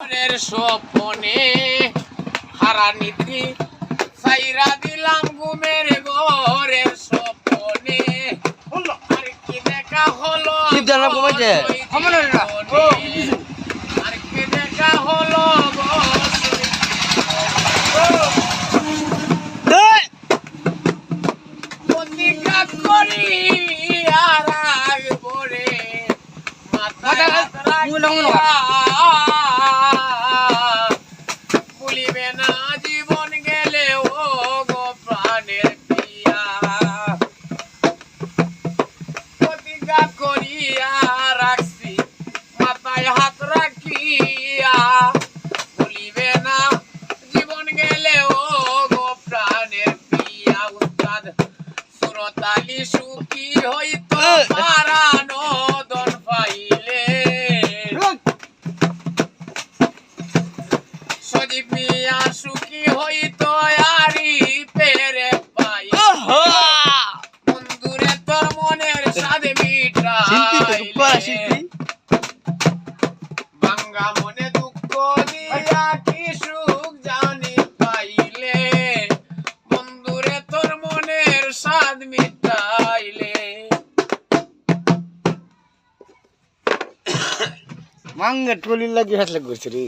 মনের স্বপনে হারা নিদ্রি সাইরা দিলাম ঘুমের ঘরের স্বপনে। আর কি দেখা হলো? আর কি দেখা হলো গো এই! প্রতিজ্ঞা করি আর রাখব রে মাথা- প্রতিজ্ঞা করিয়া রাখছি মাথায় হাত রাখিয়া। ভুলিবে না জীবন গেলে ও গো প্রাণের পিয়া উস্তাদ সুরতালি সুখী হইতো পারানো দন পাইলে। সজীব মিয়া সুখী শিল্পী তো দুঃখ আর শিল্পী। ভাঙ্গা মনে দুঃখ দিয়া কি সুখ জানি পাইলে? বন্ধুরে তোর মনের স্বাদ মিটাইলে। মাঙ্গে টলির লাগি হাসলে করছে রে।